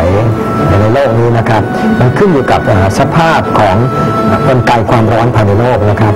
Iowa. ในโลกนี้นะครับมันขึ้นอยู่กับสภาพของกลไกความร้อนภายในโลกนะครับ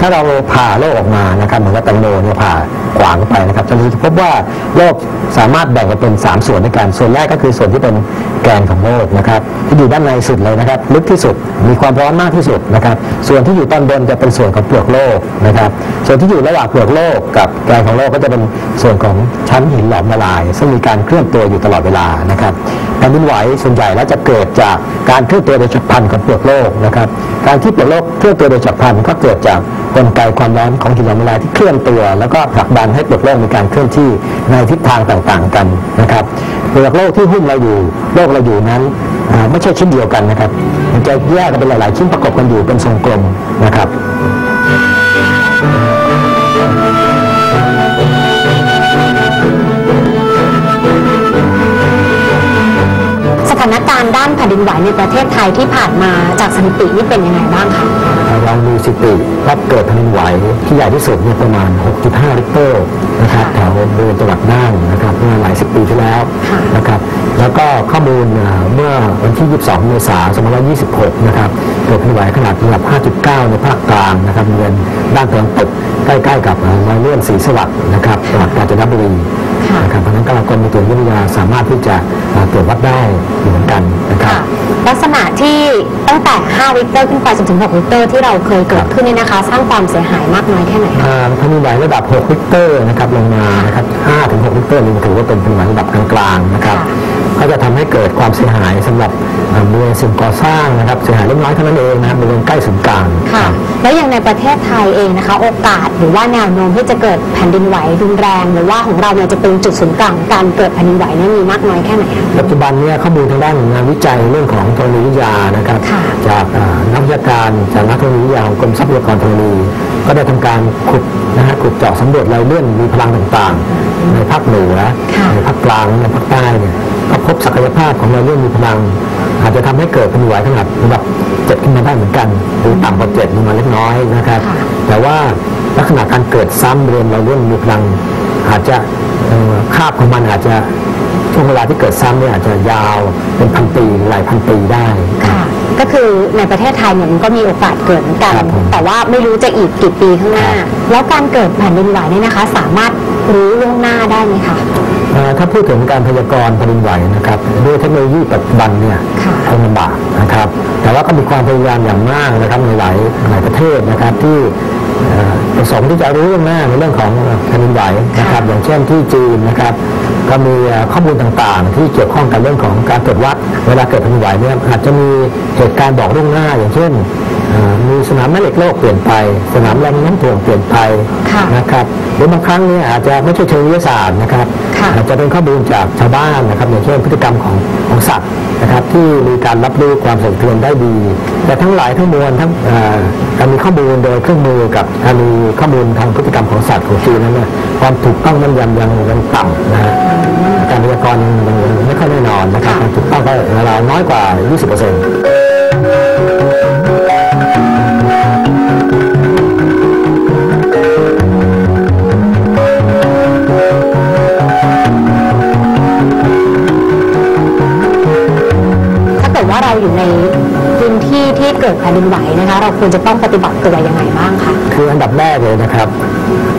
ถ้าเราผ่าโลกออกมานะครับเหมือนกับแตงโมเนี่ยผ่ากวางไปนะครับจะพบว่าโลกสามารถแบ่งออกเป็น 3 ส่วนด้วยกัน ส่วนแรกก็คือส่วนที่เป็นแกนของโลกนะครับ ที่อยู่ด้านในสุดเลยนะครับ ลึกที่สุดมีความร้อนมากที่สุดนะครับ ส่วนที่อยู่ตอนบนจะเป็นส่วนของเปลือกโลกนะครับ ส่วนที่อยู่ระหว่างเปลือกโลกกับแกนของโลกก็จะเป็นส่วนของชั้นหินหลอมละลาย ซึ่งมีการเคลื่อนตัวอยู่ตลอดเวลานะครับแผ่นดินไหวส่วนใหญ่แล้วจะเกิดจากการเคลื่อนตัวโดยฉับพลันของเปลือกโลกนะครับ การที่เปลือกโลกเคลื่อนตัวโดยฉับพลันก็เกิดจากกลไกความร้อนของหินลอมละลายที่เคลื่อนตัว แล้วก็ผลักดันให้เปลือกโลกมีการเคลื่อนที่ในทิศทางต่างๆกันนะครับเปลือกโลกที่หุ้มเราอยู่โลกเราอยู่นั้นไม่ใช่ชิ้นเดียวกันนะครับมันจะแยกกันเป็นหลายๆ ชิ้นประกอบกันอยู่เป็นทรงกลมนะครับานการณ์ด้านแผ่นดินไหวในประเทศไทยที่ผ่านมาจากสถิตินี่เป็นยังไงบ้างคะเรามีสถิติรับเกิดแผ่นดินไหวที่ใหญ่ที่สุดเนี่ยประมาณ 6.5 ริกเตอร์นะครับแถวบริเวณจังหวัดน่านนะครับเมื่อหลายสิบปีที่แล้วค่ะนะครับแล้วก็ข้อมูลอ่าเมื่อวันที่ 22 เมษายน 2526 นะครับเกิดแผ่นดินไหวขนาดระดับ 5.9 ในภาคกลางนะครับบริเวณด้านตะวันตก ใกล้ๆกับอ่ารอยเลื่อนศรีสวัสดิ์นะครับจังหวัดกาญจนบุรีค่ะนะครับเพราะฉะนั้นกรมอุตุนิยมวิทยาสามารถที่จะอ่าตรวจวัดได้อยู่เหมือนกันนะครับค่ะลักษณะที่ตั้งแต่ 5 ริกเตอร์ขึ้นไปจนถึง 6 ริกเตอร์ที่เราเคยเกิดขึ้นเนี่ยนะคะ สร้างความเสียหายมากน้อยแค่ไหนคะอ่าแผ่นดินไหวระดับ 6 ริกเตอร์นะครับลงมานะครับ5ถึง6ริกเตอร์นี่ถือว่าเป็นแผ่นดินไหวระดับกลางๆนะครับค่ะ ก็จะทำให้เกิดความเสียหายสำหรับอ่าบริเวณสิ่งก่อสร้างนะครับเสียหายเล็กน้อยเท่านั้นเองนะครับบริเวณใกล้ศูนย์กลางค่ะแล้วอย่างในประเทศไทยเองนะคะโอกาสหรือว่าแนวโน้มที่จะเกิดแผ่นดินไหวรุนแรง หรือว่าของเราเนี่ยจะเป็นจุดศูนย์กลางการเกิดแผ่นดินไหวเนี่ยมีมากน้อยแค่ไหนคะปัจจุบันเนี่ยข้อมูลทางด้านงานวิจัยเรื่องของธรณีวิทยานะครับค่ะจากอ่านักวิชาการจากนักธรณีวิทยาของกรมทรัพยากรธรณีก็ได้ทำการขุดนะฮะขุดเจาะสำรวจรายเลื่อนมีพลังต่างๆ ในภาคเหนือค่ะในภาคกลางในภาคใต้เนี่ย ก็พบศักยภาพของรายเลื่อนมีพลัง อาจจะทำให้เกิดแผ่นดินไหวขนาดระดับเจ็ดขึ้นมาได้เหมือนกันหรือต่ำกว่าเจ็ดลงมาเล็กน้อยนะครับค่ะแต่ว่าลักษณะการเกิดซ้ำบริเวณรายเลื่อนมีพลัง อาจจะเอ่อคาบของมันอาจจะช่วงเวลาที่เกิดซ้ำเนี่ยอาจจะยาวเป็นพันปีหลายพันปีได้ค่ะก็คือในประเทศไทยเนี่ยมันก็มีโอกาสเกิดเหมือนกันครับผมแต่ว่าไม่รู้จะอีกกี่ปีข้างหน้าครับแล้วการเกิดแผ่นดินไหวเนี่ยนะคะ สามารถ รู้ล่วงหน้าได้ไหมคะเอ่อถ้าพูดถึงการพยากรณ์แผ่นดินไหวนะครับด้วยเทคโนโลยีปัจจุบันเนี่ยค่ะคงลำบากนะครับ แต่ว่าก็มีความพยายามอย่างมากนะครับในหลายหลายประเทศนะครับที่เอ่อ ประสงค์ที่จะรู้ล่วงหน้าในเรื่องของแผ่นดินไหวนะครับ อย่างเช่นที่จีนนะครับ ก็มีเอ่อข้อมูลต่างๆ ที่เกี่ยวข้องกับเรื่องของการตรวจวัดเวลาเกิดแผ่นดินไหวเนี่ยอาจจะมีเหตุการณ์บอกล่วงหน้า อย่างเช่นเอ่อมีสนามแม่เหล็กโลกเปลี่ยนไป สนามแรงน้ำถ่วงเปลี่ยนไปค่ะนะครับหรือบางครั้งเนี่ยอาจจะไม่ใช่เชิงวิทยาศาสตร์นะครับค่ะอา จจะเป็นข้อมูลจากชาวบ้านนะครับอย่างเช่นพฤติกรรมของของสัตว์นะครับที่มีการรับรู้ความสั่นสะเทือนได้ดี แต่ทั้งหลายทั้งมวลทั้งการมีข้อมูลโดยเครื่องมือกับการมีข้อมูลทางพฤติกรรมของสัตว์ของจีนนั้นเนี่ยความถูกต้องมันยำยังยังต่ำนะฮะการพยากรณ์ยังยังไม่ค่อยแน่นอนนะครับความถูกต้องก็ราวน้อยกว่า 20% คะเราควรจะต้องปฏิบัติตัวยังไงบ้างคะคืออันดับแรกเลยนะครับ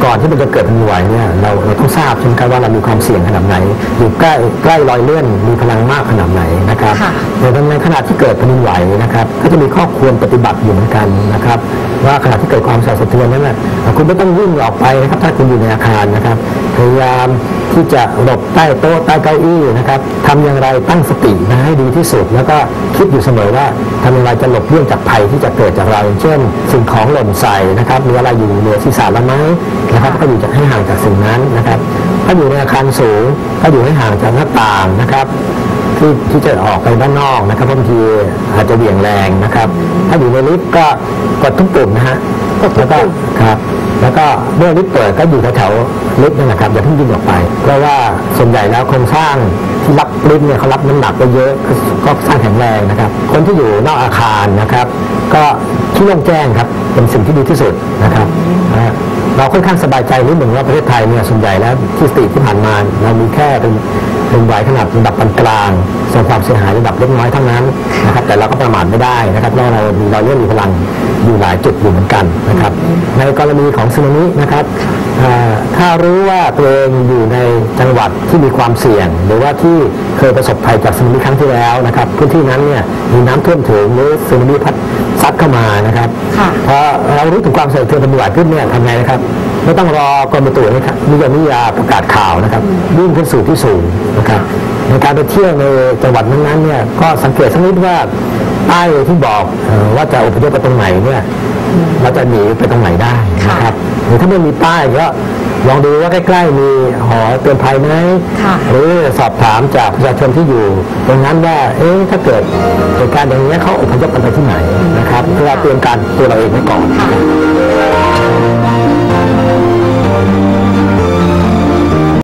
ก่อนที่มันจะเกิดแผ่นดินไหวเนี่ยเราเราต้องทราบใช่ไหมครับว่าเรามีความเสี่ยงขนาดไหนอยู่ใกล้ใกล้รอยเลื่อนมีพลังมากขนาดไหนนะครับค่ะในในขณะที่เกิดแผ่นดินไหวนะครับก็จะมีข้อควรปฏิบัติอยู่เหมือนกันนะครับว่าขณะที่เกิดความสั่นสะเทือนนั้นนะคุณไม่ต้องวิ่งออกไปนะครับถ้าคุณอยู่ในอาคารนะครับพยายามที่จะหลบใต้โต๊ะใต้เก้าอี้นะครับทำอย่างไรตั้งสตินะให้ดีที่สุด แล้วก็คิดอยู่เสมอว่าทำอย่างไรจะหลบเลี่ยงจากภัยที่จะเกิดจากเราอย่างเช่นสิ่งของหล่นใส่นะครับมีอะไรอยู่เหนือศีรษะเราไหมนะครับ ก็อยู่จากให้ห่างจากสิ่งนั้นนะครับ ถ้าอยู่ในอาคารสูง ก็อยู่ให้ห่างจากหน้าต่างนะครับที่ที่จะออกไปด้านนอกนะครับบางทีอาจจะเบี่ยงแรงนะครับ ถ้าอยู่ในลิฟต์ก็กดทุกปุ่มนะฮะ แล้วก็ครับแล้วก็เมื่อลิฟต์เปิดก็อยู่แถวๆลิฟต์นั่นแหละครับอย่าเพิ่งยิงออกไป เพราะว่าส่วนใหญ่แล้วโครงสร้างที่รับลิฟต์เนี่ยเขารับน้ำหนักไปเยอะก็สร้างแข็งแรงนะครับ คนที่อยู่นอกอาคารนะครับ ก็ที่โล่งแจ้งครับเป็นสิ่งที่ดีที่สุดนะครับ นะฮะเราค่อนข้างสบายใจนิดหนึ่งว่าประเทศไทยเนี่ยส่วนใหญ่แล้วที่สติที่ผ่านมาเรามีแค่เป็นเป็นไหวขนาดระดับปานกลางส่วนความเสียหายระดับเล็กน้อยเท่านั้นนะครับแต่เราก็ประมาทไม่ได้นะครับเพราะเราเราเรื่องมีพลังอยู่หลายจุดอยู่เหมือนกันนะครับในกรณีของสึนามินะครับอ่า ถ้ารู้ว่าตัวเองอยู่ในจังหวัดที่มีความเสี่ยง หรือว่าที่เคยประสบภัยจากสึนามิครั้งที่แล้วนะครับพื้นที่นั้นเนี่ยมีน้ำท่วมถึงหรือสึนามิพัดซัดเข้ามานะครับค่ะพอเรารู้ถึงความเสี่ยงเทือนแผ่นดินไหวขึ้นเนี่ยทำไงนะครับ ไม่ต้องรอกรมอุตุนะครับนิยมนิยาประกาศข่าวนะครับวิ่งขึ้นสู่ที่สูงนะครับในการไปเที่ยวในจังหวัดนั้นๆเนี่ยก็สังเกตสักนิดว่าป้ายที่บอกเอ่อว่าจะอพยพไปตรงไหนเนี่ย เราจะหนีไปตรงไหนได้นะครับหรือถ้าไม่มีป้ายก็ลองดูว่าใกล้ ๆ มีหอเตือนภัยไหมค่ะหรือสอบถามจากประชาชนที่อยู่ ตรงนั้นว่าเอ๊ะถ้าเกิดเหตุการณ์อย่างนี้ยเขาอพยพกันไปที่ไหนนะครับเพื่อเตรียมการตัวเราเองไว้ก่อนค่ะ